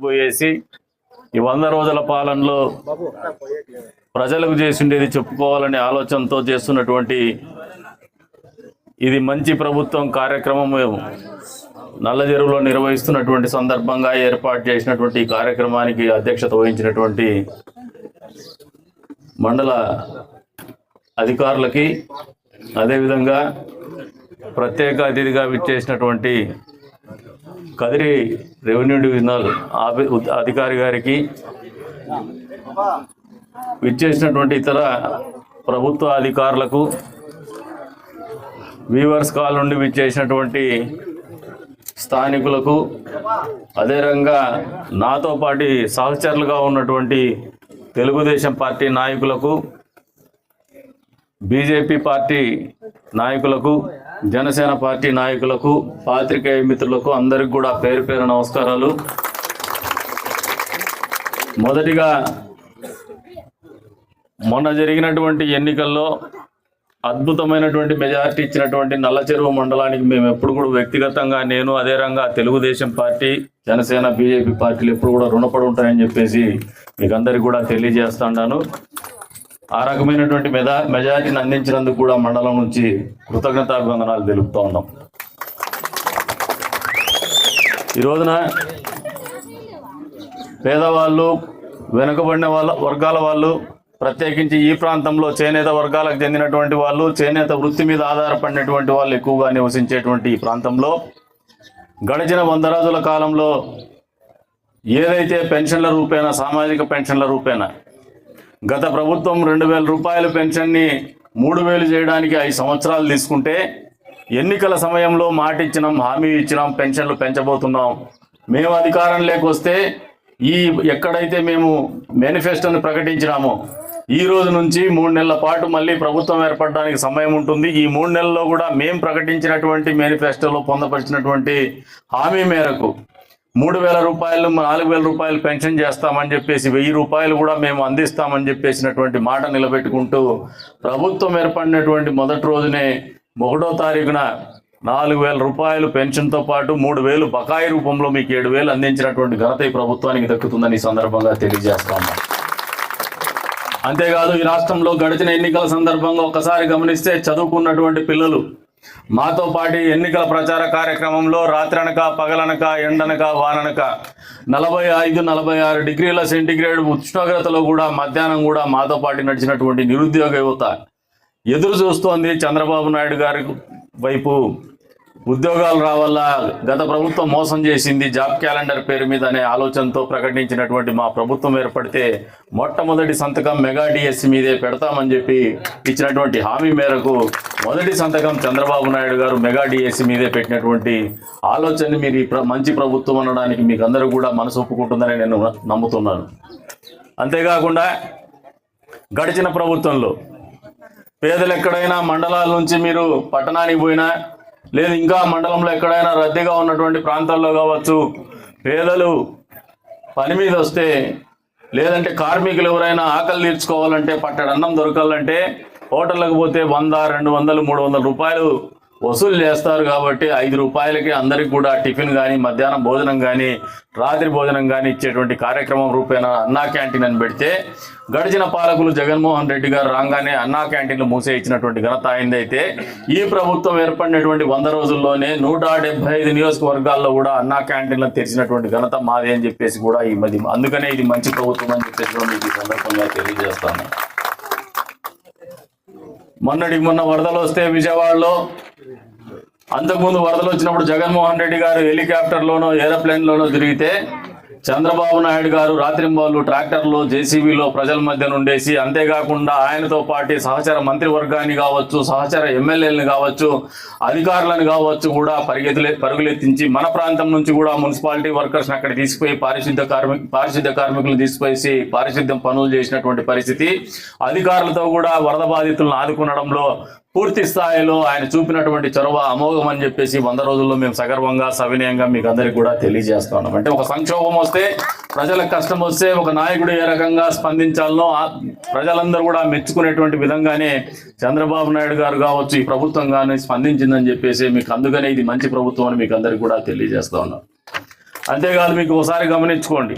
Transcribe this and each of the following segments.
పోయేసి ఈ వంద రోజుల పాలనలో ప్రజలకు చేసిండేది చెప్పుకోవాలనే ఆలోచనతో చేస్తున్నటువంటి ఇది మంచి ప్రభుత్వం కార్యక్రమం నల్ల చెరువులో నిర్వహిస్తున్నటువంటి సందర్భంగా ఏర్పాటు చేసినటువంటి ఈ కార్యక్రమానికి అధ్యక్షత వహించినటువంటి మండల అధికారులకి అదేవిధంగా ప్రత్యేక అతిథిగా విచ్చేసినటువంటి కదిరి రెవెన్యూ డివిజనల్ ఆఫీ అధికారి గారికి విచ్చేసినటువంటి ఇతర ప్రభుత్వ అధికారులకు వీవర్స్ కాల్ నుండి విచ్చేసినటువంటి స్థానికులకు అదే నాతో పాటు సహచరులుగా ఉన్నటువంటి తెలుగుదేశం పార్టీ నాయకులకు బీజేపీ పార్టీ నాయకులకు జనసేన పార్టీ నాయకులకు పాత్రికేయ మిత్రులకు అందరికి కూడా పేరు పేరు నమస్కారాలు. మొదటిగా మొన్న జరిగినటువంటి ఎన్నికల్లో అద్భుతమైనటువంటి మెజారిటీ ఇచ్చినటువంటి నల్ల చెరువు మండలానికి మేము ఎప్పుడు కూడా వ్యక్తిగతంగా నేను అదే రంగా తెలుగుదేశం పార్టీ జనసేన బీజేపీ పార్టీలు ఎప్పుడు కూడా రుణపడి ఉంటాయని చెప్పేసి మీకు అందరికి కూడా తెలియజేస్తున్నాను ఆ రకమైనటువంటి మెజా మెజారిటీని అందించినందుకు కూడా మండలం నుంచి కృతజ్ఞతాభివందనాలు తెలుపుతూ ఉన్నాం. ఈ రోజున పేదవాళ్ళు వెనుకబడిన వాళ్ళ వర్గాల వాళ్ళు ప్రత్యేకించి ఈ ప్రాంతంలో చేనేత వర్గాలకు చెందినటువంటి వాళ్ళు చేనేత వృత్తి మీద ఆధారపడినటువంటి వాళ్ళు ఎక్కువగా నివసించేటువంటి ఈ ప్రాంతంలో గడిచిన వంద రోజుల కాలంలో ఏదైతే పెన్షన్ల రూపేణ సామాజిక పెన్షన్ల రూపేణ గత ప్రభుత్వం రెండు వేల రూపాయల పెన్షన్ని మూడు వేలు చేయడానికి ఐదు సంవత్సరాలు తీసుకుంటే ఎన్నికల సమయంలో మాట ఇచ్చినాం హామీ ఇచ్చినాం పెన్షన్లు పెంచబోతున్నాం. మేము అధికారం లేకొస్తే ఈ ఎక్కడైతే మేము మేనిఫెస్టోని ప్రకటించినామో ఈ రోజు నుంచి మూడు నెలల పాటు మళ్ళీ ప్రభుత్వం ఏర్పడడానికి సమయం ఉంటుంది. ఈ మూడు నెలల్లో కూడా మేము ప్రకటించినటువంటి మేనిఫెస్టోలో పొందపరిచినటువంటి హామీ మేరకు మూడు వేల రూపాయలు నాలుగు వేల రూపాయలు పెన్షన్ చేస్తామని చెప్పేసి వెయ్యి రూపాయలు కూడా మేము అందిస్తామని చెప్పేసినటువంటి మాట నిలబెట్టుకుంటూ ప్రభుత్వం ఏర్పడినటువంటి మొదటి రోజునే ఒకటో తారీఖున నాలుగు వేల రూపాయలు పెన్షన్తో పాటు మూడు వేలు బకాయి రూపంలో మీకు ఏడు వేలు అందించినటువంటి ఘనత ఈ ప్రభుత్వానికి దక్కుతుందని ఈ సందర్భంగా తెలియజేస్తాము అంతేకాదు ఈ రాష్ట్రంలో గడిచిన ఎన్నికల సందర్భంగా ఒకసారి గమనిస్తే చదువుకున్నటువంటి పిల్లలు మాతో పాటు ఎన్నికల ప్రచార కార్యక్రమంలో రాత్రనక పగలనక ఎండనక వాననక నలభై ఐదు నలభై ఆరు డిగ్రీల సెంటిగ్రేడ్ ఉష్ణోగ్రతలో కూడా మధ్యాహ్నం కూడా మాతో పాటు నడిచినటువంటి నిరుద్యోగ యువత. ఎదురు చూస్తోంది చంద్రబాబు నాయుడు గారి వైపు ఉద్యోగాలు రావాలా గత ప్రభుత్వం మోసం చేసింది జాబ్ క్యాలెండర్ పేరు మీద అనే ఆలోచనతో ప్రకటించినటువంటి మా ప్రభుత్వం ఏర్పడితే మొట్టమొదటి సంతకం మెగా డిఎస్సి మీదే పెడతామని చెప్పి ఇచ్చినటువంటి హామీ మేరకు మొదటి సంతకం చంద్రబాబు నాయుడు గారు మెగా డిఎస్సి మీదే పెట్టినటువంటి ఆలోచనని మీరు ఈ మంచి ప్రభుత్వం అనడానికి మీకు అందరూ కూడా మనసు ఒప్పుకుంటుందని నేను నమ్ముతున్నాను. అంతేకాకుండా గడిచిన ప్రభుత్వంలో పేదలు ఎక్కడైనా మండలాల నుంచి మీరు పట్టణానికి పోయినా లేదు ఇంకా మండలంలో ఎక్కడైనా రద్దీగా ఉన్నటువంటి ప్రాంతాల్లో కావచ్చు పేదలు పని మీద వస్తే లేదంటే కార్మికులు ఎవరైనా ఆకలి తీర్చుకోవాలంటే పట్టడి అన్నం దొరకాలంటే హోటళ్ళకు పోతే వంద రెండు వందలు మూడు వందల రూపాయలు వసూలు చేస్తారు కాబట్టి ఐదు రూపాయలకి అందరికి కూడా టిఫిన్ కానీ మధ్యాహ్నం భోజనం కానీ రాత్రి భోజనం కానీ ఇచ్చేటువంటి కార్యక్రమం రూపేణ అన్నా క్యాంటీన్ అని పెడితే గడిచిన పాలకులు జగన్మోహన్ రెడ్డి గారు రాగానే అన్నా క్యాంటీన్లు మూసే ఇచ్చినటువంటి ఘనత అయిందైతే ఈ ప్రభుత్వం ఏర్పడినటువంటి వంద రోజుల్లోనే నూట డెబ్బై ఐదు నియోజకవర్గాల్లో కూడా అన్నా క్యాంటీన్లు తెరిచినటువంటి ఘనత మాది అని చెప్పేసి కూడా ఈ మధ్య అందుకనే ఇది మంచి ప్రభుత్వం అని చెప్పేసి మీకు ఈ సందర్భంగా తెలియజేస్తాను. మొన్నటికి మొన్న వరదలు వస్తే విజయవాడలో అంతకుముందు వరదలు వచ్చినప్పుడు జగన్మోహన్ రెడ్డి గారు హెలికాప్టర్లోనో ఏరోప్లేన్లోనో తిరిగితే చంద్రబాబు నాయుడు గారు రాత్రింబాలు ట్రాక్టర్లో జేసీబీలో ప్రజల మధ్య నుండేసి అంతేకాకుండా ఆయనతో పాటు సహచర మంత్రివర్గాన్ని కావచ్చు సహచర ఎమ్మెల్యేలను కావచ్చు అధికారులను కావచ్చు కూడా పరిగెత్తులే పరుగులెత్తించి మన ప్రాంతం నుంచి కూడా మున్సిపాలిటీ వర్కర్స్ని అక్కడ తీసుకుపోయి పారిశుద్ధ కార్మిక పారిశుద్ధ కార్మికులు తీసుకుపోయి పారిశుద్ధ్యం పనులు చేసినటువంటి పరిస్థితి. అధికారులతో కూడా వరద బాధితులను ఆదుకునడంలో పూర్తి స్థాయిలో ఆయన చూపినటువంటి చొరవ అమోఘం అని చెప్పేసి వంద రోజుల్లో మేము సగర్వంగా సవినయంగా మీకు అందరికి కూడా తెలియజేస్తున్నాం అంటే ఒక సంక్షోభం వస్తే ప్రజలకు కష్టం వస్తే ఒక నాయకుడు ఏ రకంగా స్పందించాలనో ప్రజలందరూ కూడా మెచ్చుకునేటువంటి విధంగానే చంద్రబాబు నాయుడు గారు కావచ్చు ఈ ప్రభుత్వం కానీ స్పందించిందని చెప్పేసి మీకు అందుకనే ఇది మంచి ప్రభుత్వం అని మీకు అందరికి కూడా తెలియజేస్తా ఉన్నాం. అంతేకాదు మీకు ఒకసారి గమనించుకోండి.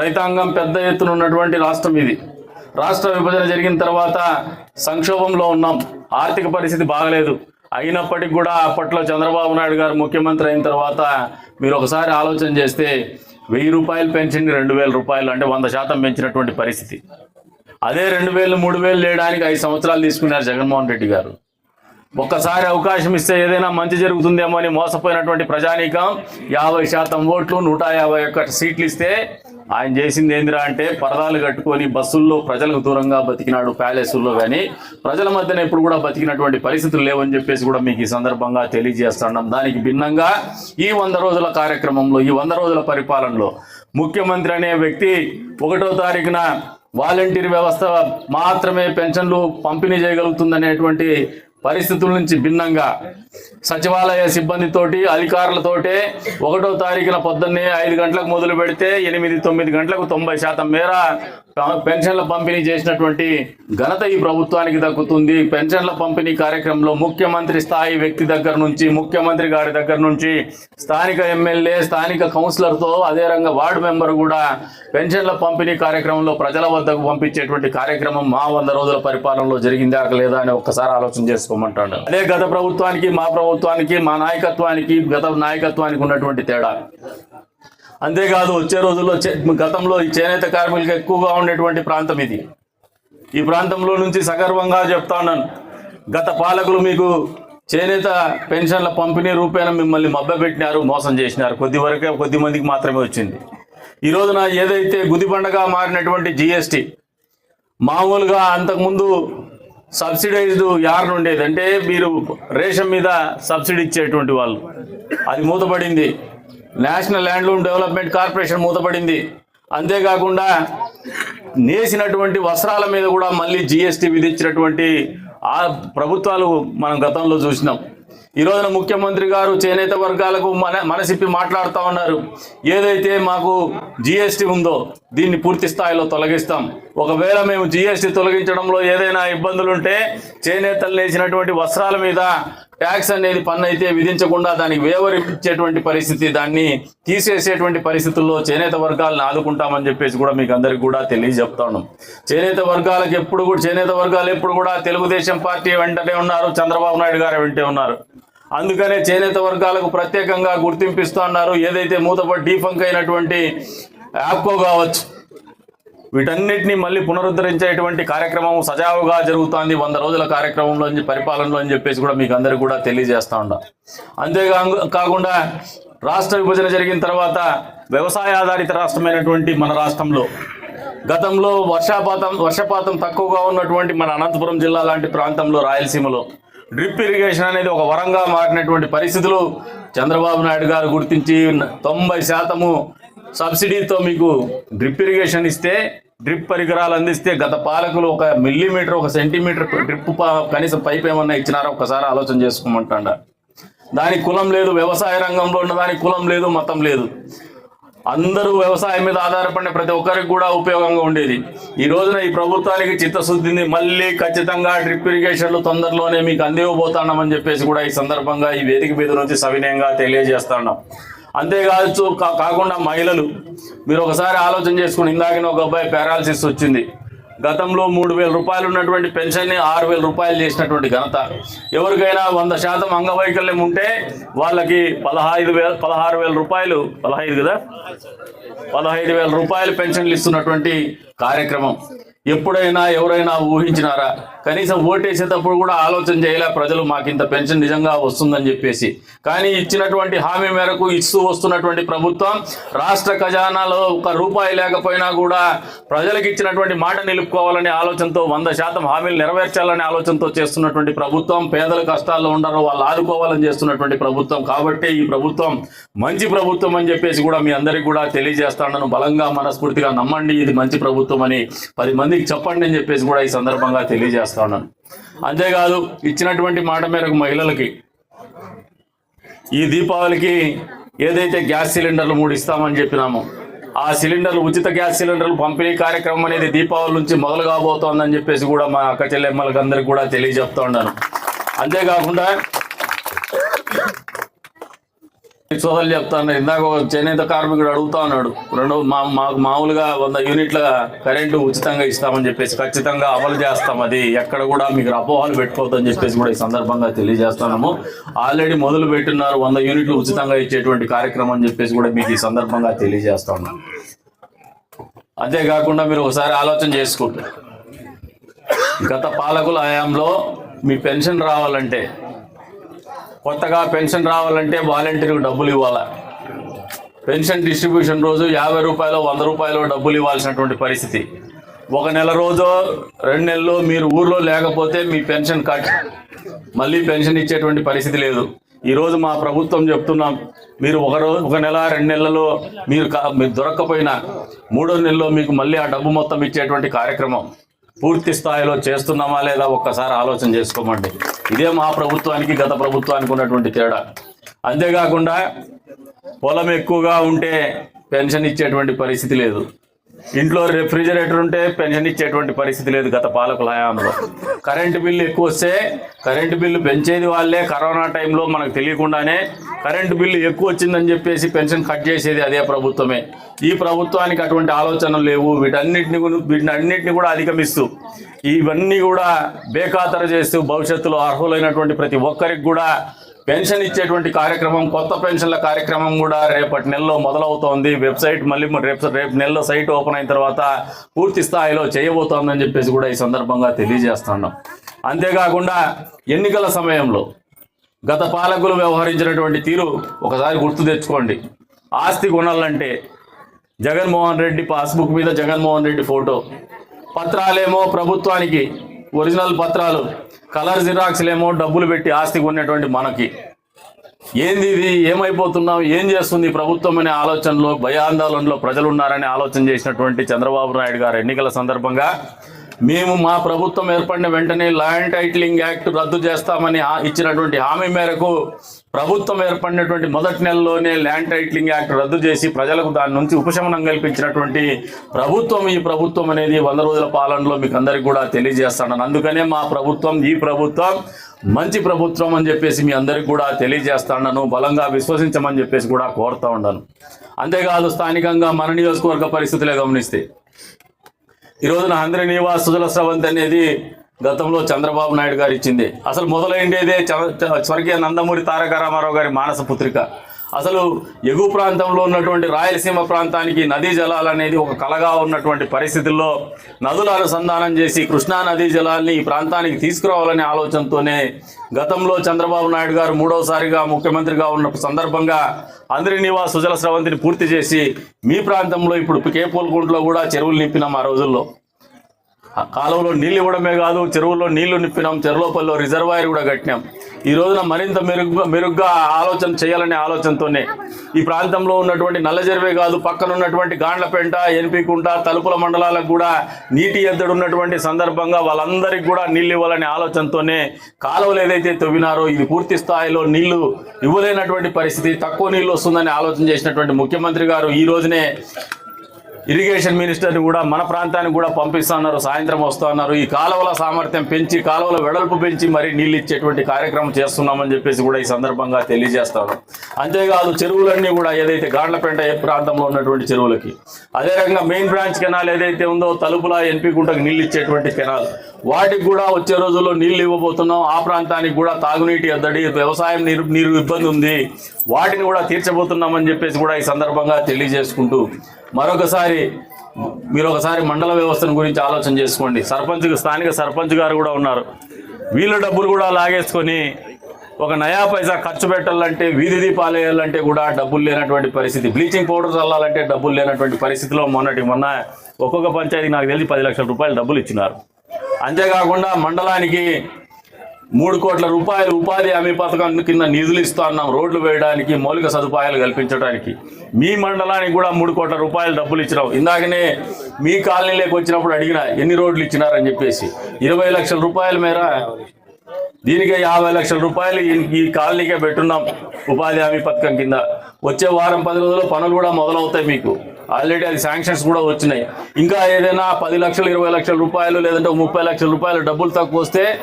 రైతాంగం పెద్ద ఎత్తున ఉన్నటువంటి రాష్ట్రం ఇది. రాష్ట్ర విభజన జరిగిన తర్వాత సంక్షోభంలో ఉన్నాం. ఆర్థిక పరిస్థితి బాగలేదు. అయినప్పటికీ కూడా అప్పట్లో చంద్రబాబు నాయుడు గారు ముఖ్యమంత్రి అయిన తర్వాత మీరు ఒకసారి ఆలోచన చేస్తే వెయ్యి రూపాయలు పెన్షన్ రెండు వేల రూపాయలు అంటే వంద శాతం పెంచినటువంటి పరిస్థితి. అదే రెండు వేలు మూడు వేలు లేయడానికి ఐదు సంవత్సరాలు తీసుకున్నారు జగన్మోహన్ రెడ్డి గారు. ఒక్కసారి అవకాశం ఇస్తే ఏదైనా మంచి జరుగుతుందేమో అని మోసపోయినటువంటి ప్రజానీకం యాభై శాతం ఓట్లు నూట యాభై ఒక్క సీట్లు ఇస్తే ఆయన చేసింది ఏందిరా అంటే పరదాలు కట్టుకొని బస్సుల్లో ప్రజలకు దూరంగా బతికినాడు ప్యాలెసుల్లో కానీ ప్రజల మధ్యన ఎప్పుడు కూడా బతికినటువంటి పరిస్థితులు లేవని చెప్పేసి కూడా మీకు ఈ సందర్భంగా తెలియజేస్తున్నాం. దానికి భిన్నంగా ఈ వంద రోజుల కార్యక్రమంలో ఈ వంద రోజుల పరిపాలనలో ముఖ్యమంత్రి అనే వ్యక్తి ఒకటో తారీఖున వాలంటీర్ వ్యవస్థ మాత్రమే పెన్షన్లు పంపిణీ చేయగలుగుతుందనేటువంటి పరిస్థితుల నుంచి భిన్నంగా సచివాలయ సిబ్బందితోటి అధికారులతోటే ఒకటో తారీఖున పొద్దున్నే ఐదు గంటలకు మొదలు పెడితే ఎనిమిది తొమ్మిది గంటలకు తొంభై శాతం మేర పెన్షన్ల పంపిణీ చేసినటువంటి ఘనత ఈ ప్రభుత్వానికి దక్కుతుంది. పెన్షన్ల పంపిణీ కార్యక్రమంలో ముఖ్యమంత్రి స్థాయి వ్యక్తి దగ్గర నుంచి ముఖ్యమంత్రి గారి దగ్గర నుంచి స్థానిక ఎమ్మెల్యే స్థానిక కౌన్సిలర్తో అదే రంగా వార్డు మెంబర్ కూడా పెన్షన్ల పంపిణీ కార్యక్రమంలో ప్రజల వద్దకు పంపించేటువంటి కార్యక్రమం మా వంద రోజుల పరిపాలనలో జరిగిందా లేదా అని ఒక్కసారి ఆలోచన చేసుకోమంటాడు. అదే గత ప్రభుత్వానికి మా ప్రభుత్వానికి మా నాయకత్వానికి గత నాయకత్వానికి ఉన్నటువంటి తేడా. అంతేకాదు వచ్చే రోజుల్లో చే- గతంలో ఈ చేనేత కార్మికులకు ఎక్కువగా ఉండేటువంటి ప్రాంతం ఇది. ఈ ప్రాంతంలో నుంచి సగర్వంగా చెప్తాను గత పాలకులు మీకు చేనేత పెన్షన్ల పంపిణీ రూపేణ మిమ్మల్ని మభ్యపెట్టినారు మోసం చేసినారు. కొద్ది వరకే కొద్ది మందికి మాత్రమే వచ్చింది. ఈ రోజున ఏదైతే గుదిబండగా మారినటువంటి జిఎస్టీ మామూలుగా అంతకుముందు సబ్సిడైజ్డ్ యార్న్ ఉండేది. అంటే మీరు రేషన్ మీద సబ్సిడీ ఇచ్చేటువంటి వాళ్ళు. అది మూతపడింది. నేషనల్ ల్యాండ్లూమ్ డెవలప్మెంట్ కార్పొరేషన్ మూతపడింది. అంతేకాకుండా నేసినటువంటి వస్త్రాల మీద కూడా మళ్ళీ జిఎస్టీ విధించినటువంటి ఆ ప్రభుత్వాలు మనం గతంలో చూసినాం. ఈ రోజున ముఖ్యమంత్రి గారు చేనేత వర్గాలకు మన మనసిప్పి మాట్లాడుతూ ఉన్నారు. ఏదైతే మాకు జిఎస్టీ ఉందో దీన్ని పూర్తి స్థాయిలో తొలగిస్తాం. ఒకవేళ మేము జిఎస్టీ తొలగించడంలో ఏదైనా ఇబ్బందులు ఉంటే చేనేతలు నేసినటువంటి వస్త్రాల మీద ట్యాక్స్ అనేది పన్ను అయితే విధించకుండా దానికి వేవరించేటువంటి పరిస్థితి దాన్ని తీసేసేటువంటి పరిస్థితుల్లో చేనేత వర్గాలను ఆదుకుంటామని చెప్పేసి కూడా మీకు అందరికి కూడా తెలియజెప్తాను. చేనేత వర్గాలకు ఎప్పుడు కూడా చేనేత వర్గాలు ఎప్పుడు కూడా తెలుగుదేశం పార్టీ వెంటనే ఉన్నారు చంద్రబాబు నాయుడు గారు వెంటే ఉన్నారు. అందుకనే చేనేత వర్గాలకు ప్రత్యేకంగా గుర్తింపు ఇస్తూ ఉన్నారు ఏదైతే మూతపడి డీఫంక్ అయినటువంటి యాప్కో కావచ్చు వీటన్నిటిని మళ్ళీ పునరుద్ధరించేటువంటి కార్యక్రమం సజావుగా జరుగుతోంది. వంద రోజుల కార్యక్రమంలో అని- పరిపాలనలో అని చెప్పేసి కూడా మీకు అందరికీ కూడా తెలియజేస్తా ఉండ అంతేకా కాకుండా రాష్ట్ర విభజన జరిగిన తర్వాత వ్యవసాయ ఆధారిత రాష్ట్రమైనటువంటి మన రాష్ట్రంలో గతంలో వర్షపాతం వర్షపాతం తక్కువగా ఉన్నటువంటి మన అనంతపురం జిల్లా లాంటి ప్రాంతంలో రాయలసీమలో డ్రిప్ ఇరిగేషన్ అనేది ఒక వరంగా మారినటువంటి పరిస్థితులు చంద్రబాబు నాయుడు గారు గుర్తించి తొంభై శాతము సబ్సిడీతో మీకు డ్రిప్ ఇరిగేషన్ ఇస్తే డ్రిప్ పరికరాలు అందిస్తే గత పాలకులు ఒక మిల్లీమీటర్ ఒక సెంటీమీటర్ డ్రిప్ కనీసం పైప్ ఏమన్నా ఇచ్చినారా? ఒకసారి ఆలోచన చేసుకోమంటాడ. దానికి కులం లేదు వ్యవసాయ రంగంలో ఉన్న దానికి కులం లేదు మతం లేదు. అందరూ వ్యవసాయం మీద ఆధారపడిన ప్రతి ఒక్కరికి కూడా ఉపయోగంగా ఉండేది. ఈ రోజున ఈ ప్రభుత్వానికి చిత్తశుద్ధిని మళ్ళీ ఖచ్చితంగా డ్రిప్ ఇరిగేషన్లు తొందరలోనే మీకు అందివ్వబోతున్నామని చెప్పేసి కూడా ఈ సందర్భంగా ఈ వేదిక మీద నుంచి సవినయంగా తెలియజేస్తున్నాం అంతేకాదు కా- కాకుండా మహిళలు. మీరు ఒకసారి ఆలోచన చేసుకుని ఇందాకనే ఒక అబ్బాయి పారాలసిస్ వచ్చింది. గతంలో మూడు వేల రూపాయలు ఉన్నటువంటి పెన్షన్ని ఆరు వేల రూపాయలు చేసినటువంటి ఘనత. ఎవరికైనా వంద శాతం అంగవైకల్యం ఉంటే వాళ్ళకి పదహైదు వేల పదహారు వేల రూపాయలు పదహైదు కదా? పదహైదు వేల రూపాయలు పెన్షన్లు ఇస్తున్నటువంటి కార్యక్రమం. ఎప్పుడైనా ఎవరైనా ఊహించినారా? కనీసం ఓటేసేటప్పుడు కూడా ఆలోచన చేయలే ప్రజలు మాకు ఇంత పెన్షన్ నిజంగా వస్తుందని చెప్పేసి. కానీ ఇచ్చినటువంటి హామీ మేరకు ఇస్తూ వస్తున్నటువంటి ప్రభుత్వం రాష్ట్ర ఖజానాలో ఒక రూపాయి లేకపోయినా కూడా ప్రజలకు ఇచ్చినటువంటి మాట నిలుపుకోవాలనే ఆలోచనతో వంద శాతం హామీలు నెరవేర్చాలనే ఆలోచనతో చేస్తున్నటువంటి ప్రభుత్వం పేదల కష్టాల్లో ఉండరు వాళ్ళు ఆదుకోవాలని చేస్తున్నటువంటి ప్రభుత్వం. కాబట్టి ఈ ప్రభుత్వం మంచి ప్రభుత్వం అని చెప్పేసి కూడా మీ అందరికీ కూడా తెలియజేస్తాను బలంగా మనస్ఫూర్తిగా నమ్మండి. ఇది మంచి ప్రభుత్వం అని పది మందికి చెప్పండి అని చెప్పేసి కూడా ఈ సందర్భంగా తెలియజేస్తాను. తెలియజేస్తా ఉన్నాను. అంతేకాదు ఇచ్చినటువంటి మాట మేరకు మహిళలకి ఈ దీపావళికి ఏదైతే గ్యాస్ సిలిండర్లు మూడు ఇస్తామని చెప్పినామో ఆ సిలిండర్లు ఉచిత గ్యాస్ సిలిండర్లు పంపిణీ కార్యక్రమం అనేది దీపావళి నుంచి మొదలు కాబోతోందని చెప్పేసి కూడా మా అక్క చెల్లెమ్మలకి అందరికి కూడా తెలియజెప్తా ఉన్నాను. అంతేకాకుండా సోదరులు చెప్తాను. ఇందాక చేనేత కార్మికుడు అడుగుతా ఉన్నాడు. రెండు మా మాకు మామూలుగా వంద యూనిట్ల కరెంటు ఉచితంగా ఇస్తామని చెప్పేసి ఖచ్చితంగా అమలు చేస్తాం అది. ఎక్కడ కూడా మీకు అపోహలు పెట్టుకోవద్దని చెప్పేసి కూడా ఈ సందర్భంగా తెలియజేస్తున్నాము. ఆల్రెడీ మొదలు పెట్టున్నారు వంద యూనిట్లు ఉచితంగా ఇచ్చేటువంటి కార్యక్రమం అని చెప్పేసి కూడా మీకు ఈ సందర్భంగా తెలియజేస్తున్నాం అంతేకాకుండా మీరు ఒకసారి ఆలోచన చేసుకుంటారు గత పాలకుల హయాంలో మీ పెన్షన్ రావాలంటే కొత్తగా పెన్షన్ రావాలంటే వాలంటీర్కి డబ్బులు ఇవ్వాలా? పెన్షన్ డిస్ట్రిబ్యూషన్ రోజు యాభై రూపాయలు వంద రూపాయలు డబ్బులు ఇవ్వాల్సినటువంటి పరిస్థితి. ఒక నెల రోజు రెండు నెలలు మీరు ఊర్లో లేకపోతే మీ పెన్షన్ కట్. మళ్ళీ పెన్షన్ ఇచ్చేటువంటి పరిస్థితి లేదు. ఈరోజు మా ప్రభుత్వం చెప్తున్నాం మీరు ఒక రోజు ఒక నెల రెండు నెలల్లో మీరు కా- మీరు దొరక్కపోయినా మూడో నెలలో మీకు మళ్ళీ ఆ డబ్బు మొత్తం ఇచ్చేటువంటి కార్యక్రమం. పూర్తి స్థాయిలో చేస్తున్నామా లేదా ఒక్కసారి ఆలోచన చేసుకోమండి. ఇదే మా ప్రభుత్వానికి గత ప్రభుత్వానికి ఉన్నటువంటి తేడా. అంతేకాకుండా పొలం ఎక్కువగా ఉంటే పెన్షన్ ఇచ్చేటువంటి పరిస్థితి లేదు. ఇంట్లో రెఫ్రిజిరేటర్ ఉంటే పెన్షన్ ఇచ్చేటువంటి పరిస్థితి లేదు గత పాలకుల హయాంలో. కరెంటు బిల్లు ఎక్కువ వస్తే కరెంటు బిల్లు పెంచేది వాళ్ళే. కరోనా టైంలో మనకు తెలియకుండానే కరెంటు బిల్లు ఎక్కువ వచ్చిందని చెప్పేసి పెన్షన్ కట్ చేసేది అదే ప్రభుత్వమే. ఈ ప్రభుత్వానికి అటువంటి ఆలోచనలు లేవు. వీటన్నిటిని కూడా- వీటిని అన్నిటిని కూడా అధిగమిస్తూ ఇవన్నీ కూడా బేఖాతరు చేస్తూ భవిష్యత్తులో అర్హులైనటువంటి ప్రతి ఒక్కరికి కూడా పెన్షన్ ఇచ్చేటువంటి కార్యక్రమం కొత్త పెన్షన్ల కార్యక్రమం కూడా రేపటి నెలలో మొదలవుతోంది. వెబ్సైట్ మళ్ళీ రేపు రేపు నెలలో సైట్ ఓపెన్ అయిన తర్వాత పూర్తి స్థాయిలో చేయబోతోందని చెప్పేసి కూడా ఈ సందర్భంగా తెలియజేస్తున్నాం. అంతేకాకుండా ఎన్నికల సమయంలో గత పాలకులు వ్యవహరించినటువంటి తీరు ఒకసారి గుర్తు తెచ్చుకోండి. ఆస్తి కొనాలంటే జగన్మోహన్ రెడ్డి పాస్బుక్ మీద జగన్మోహన్ రెడ్డి ఫోటో. పత్రాలేమో ప్రభుత్వానికి ఒరిజినల్ పత్రాలు కలర్ జిరాక్స్లేమో డబ్బులు పెట్టి ఆస్తి కొనేటువంటి మనకి. ఏంది ఇది? ఏమైపోతున్నాం ఏం చేస్తుంది ప్రభుత్వం అనే ఆలోచనలో భయాందోళనలో ప్రజలు ఉన్నారని ఆలోచన చేసినటువంటి చంద్రబాబు నాయుడు గారు ఎన్నికల సందర్భంగా మేము మా ప్రభుత్వం ఏర్పడిన వెంటనే ల్యాండ్ టైటిలింగ్ యాక్ట్ రద్దు చేస్తామని ఇచ్చినటువంటి హామీ మేరకు ప్రభుత్వం ఏర్పడినటువంటి మొదటి నెలలోనే ల్యాండ్ టైటిలింగ్ యాక్ట్ రద్దు చేసి ప్రజలకు దాని నుంచి ఉపశమనం కల్పించినటువంటి ప్రభుత్వం ఈ ప్రభుత్వం అనేది వంద రోజుల పాలనలో మీకు అందరికి కూడా తెలియజేస్తాను అందుకనే మా ప్రభుత్వం ఈ ప్రభుత్వం మంచి ప్రభుత్వం అని చెప్పేసి మీ అందరికి కూడా తెలియజేస్తాను బలంగా విశ్వసించమని చెప్పేసి కూడా కోరుతా ఉన్నాను. అంతేకాదు స్థానికంగా మన నియోజకవర్గ పరిస్థితులే గమనిస్తే ఈ రోజున హంద్రి నివాస్ సుజల స్రవంత్ అనేది గతంలో చంద్రబాబు నాయుడు గారు ఇచ్చింది. అసలు మొదలైండేదే చ- స్వర్గీయ నందమూరి తారక రామారావు గారి మానస పుత్రిక. అసలు ఎగువ ప్రాంతంలో ఉన్నటువంటి రాయలసీమ ప్రాంతానికి నదీ జలాలు అనేది ఒక కలగా ఉన్నటువంటి పరిస్థితుల్లో నదుల అనుసంధానం చేసి కృష్ణా నదీ జలాల్ని ఈ ప్రాంతానికి తీసుకురావాలనే ఆలోచనతోనే గతంలో చంద్రబాబు నాయుడు గారు మూడవసారిగా ముఖ్యమంత్రిగా ఉన్న సందర్భంగా అందరి నివాస్ సుజల స్రవంతిని పూర్తి చేసి మీ ప్రాంతంలో ఇప్పుడు కేపోల్గుంట్లో కూడా చెరువులు నింపినాం ఆ రోజుల్లో. ఆ కాలువలో నీళ్ళు ఇవ్వడమే కాదు చెరువుల్లో నీళ్ళు నింపినాం చెరువులోపల్లో రిజర్వాయర్ కూడా కట్టినాం. ఈ రోజున మరింత మెరుగ్గా మెరుగ్గా ఆలోచన చేయాలనే ఆలోచనతోనే ఈ ప్రాంతంలో ఉన్నటువంటి నల్లజెరువే కాదు పక్కన ఉన్నటువంటి గాండ్లపేంట ఎన్పికుంట తలుపుల మండలాలకు కూడా నీటి ఎద్దడు ఉన్నటువంటి సందర్భంగా వాళ్ళందరికీ కూడా నీళ్ళు ఇవ్వాలనే ఆలోచనతోనే కాలువలు ఏదైతే తవ్వినారో ఇది పూర్తి స్థాయిలో నీళ్ళు ఇవ్వలేనటువంటి పరిస్థితి తక్కువ నీళ్ళు వస్తుందని ఆలోచన చేసినటువంటి ముఖ్యమంత్రి గారు ఈ రోజునే ఇరిగేషన్ మినిస్టర్ని కూడా మన ప్రాంతానికి కూడా పంపిస్తున్నారు సాయంత్రం వస్తున్నారు. ఈ కాలువల సామర్థ్యం పెంచి కాలువల వెడల్పు పెంచి మరి నీళ్ళు ఇచ్చేటువంటి కార్యక్రమం చేస్తున్నామని చెప్పేసి కూడా ఈ సందర్భంగా తెలియజేస్తాను. అంతేకాదు చెరువులన్నీ కూడా ఏదైతే గాండ్లపేట ఏ ప్రాంతంలో ఉన్నటువంటి చెరువులకి అదే రకంగా మెయిన్ బ్రాంచ్ కెనాల్ ఏదైతే ఉందో తలుపుల ఎన్పికుంటకు నీళ్ళు ఇచ్చేటువంటి కెనాల్ వాటికి కూడా వచ్చే రోజుల్లో నీళ్ళు ఇవ్వబోతున్నాం. ఆ ప్రాంతానికి కూడా తాగునీటి ఎద్దడి వ్యవసాయం నీరు నీరు ఇబ్బంది ఉంది. వాటిని కూడా తీర్చబోతున్నామని చెప్పేసి కూడా ఈ సందర్భంగా తెలియజేసుకుంటూ మరొకసారి మీరు ఒకసారి మండల వ్యవస్థను గురించి ఆలోచన చేసుకోండి. సర్పంచ్ స్థానిక సర్పంచ్ గారు కూడా ఉన్నారు. వీళ్ళ డబ్బులు కూడా లాగేసుకొని ఒక నయా పైసా ఖర్చు పెట్టాలంటే వీధి దీపాలు వేయాలంటే కూడా డబ్బులు లేనటువంటి పరిస్థితి. బ్లీచింగ్ పౌడర్ చల్లాలంటే డబ్బులు లేనటువంటి పరిస్థితిలో మొన్నటి మొన్న ఒక్కొక్క పంచాయతీకి నాకు తెలిసి పది లక్షల రూపాయలు డబ్బులు ఇచ్చినారు. అంతేకాకుండా మండలానికి మూడు కోట్ల రూపాయలు ఉపాధి హామీ పథకం కింద నిధులు ఇస్తా ఉన్నాం. రోడ్లు వేయడానికి మౌలిక సదుపాయాలు కల్పించడానికి. మీ మండలానికి కూడా మూడు కోట్ల రూపాయలు డబ్బులు ఇచ్చినాం ఇందాకనే మీ కాలనీలోకి వచ్చినప్పుడు అడిగిన ఎన్ని రోడ్లు ఇచ్చినారని చెప్పేసి. ఇరవై లక్షల రూపాయల మేర దీనికే యాభై లక్షల రూపాయలు ఈ- కాలనీకే పెట్టున్నాం ఉపాధి హామీ పథకం కింద. వచ్చే వారం పది రోజుల్లో పనులు కూడా మొదలవుతాయి మీకు. ఆల్రెడీ అది శాంక్షన్స్ కూడా వచ్చినాయి. ఇంకా ఏదైనా పది లక్షలు ఇరవై లక్షల రూపాయలు లేదంటే ముప్పై లక్షల రూపాయలు డబ్బులు తక్కువ వస్తే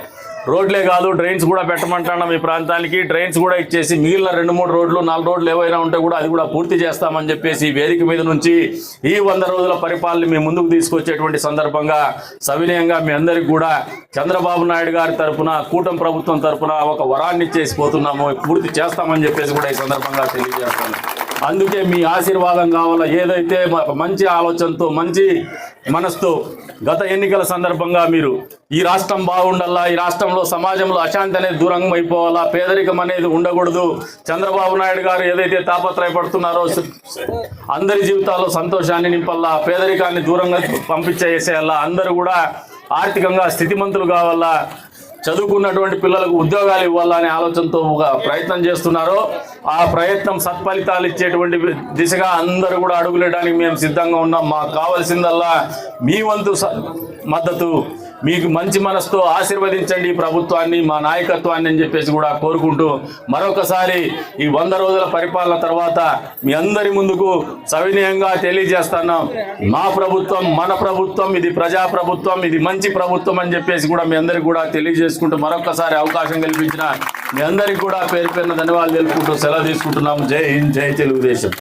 రోడ్లే కాదు డ్రైన్స్ కూడా పెట్టమంటున్నాం ఈ ప్రాంతానికి? డ్రైన్స్ కూడా ఇచ్చేసి మిగిలిన రెండు మూడు రోడ్లు నాలుగు రోడ్లు ఏవైనా ఉంటే కూడా అది కూడా పూర్తి చేస్తామని చెప్పేసి వేదిక మీద నుంచి ఈ వంద రోజుల పరిపాలన మీ ముందుకు తీసుకొచ్చేటువంటి సందర్భంగా సవినయంగా మీ అందరికి కూడా చంద్రబాబు నాయుడు గారి తరఫున కూటమి ప్రభుత్వం తరఫున ఒక వరాన్ని ఇచ్చేసి పోతున్నాము పూర్తి చేస్తామని చెప్పేసి కూడా ఈ సందర్భంగా తెలియజేస్తాను. అందుకే మీ ఆశీర్వాదం కావాలా? ఏదైతే మంచి ఆలోచనతో మంచి మనసుతో గత ఎన్నికల సందర్భంగా మీరు ఈ రాష్ట్రం బాగుండాలా? ఈ రాష్ట్రంలో సమాజంలో అశాంతి అనేది దూరంగా అయిపోవాలా? పేదరికం అనేది ఉండకూడదు. చంద్రబాబు నాయుడు గారు ఏదైతే తాపత్రయపడుతున్నారో అందరి జీవితాల్లో సంతోషాన్ని నింపల్లా పేదరికాన్ని దూరంగా పంపించేసేయాలా? అందరూ కూడా ఆర్థికంగా స్థితిమంతులు కావాలా? చదువుకున్నటువంటి పిల్లలకు ఉద్యోగాలు ఇవ్వాలనే ఆలోచనతో ఒక ప్రయత్నం చేస్తున్నారో. ఆ ప్రయత్నం సత్ఫలితాలు ఇచ్చేటువంటి దిశగా అందరూ కూడా అడుగులేయడానికి మేము సిద్ధంగా ఉన్నాం. మాకు కావాల్సిందల్లా మీ వంతు స- మద్దతు. మీకు మంచి మనసుతో ఆశీర్వదించండి ప్రభుత్వాన్ని మా నాయకత్వాన్ని అని చెప్పేసి కూడా కోరుకుంటూ మరొకసారి ఈ వంద రోజుల పరిపాలన తర్వాత మీ అందరి ముందుకు సవినయంగా తెలియజేస్తున్నాం. మా ప్రభుత్వం మన ప్రభుత్వం ఇది ప్రజా ప్రభుత్వం ఇది మంచి ప్రభుత్వం అని చెప్పేసి కూడా మీ అందరికి కూడా తెలియజేసుకుంటూ మరొకసారి అవకాశం కల్పించిన మీ అందరికి కూడా పేరు పేరున ధన్యవాదాలు తెలుపుకుంటూ సెలవు తీసుకుంటున్నాం జై హింద్ జై తెలుగుదేశం.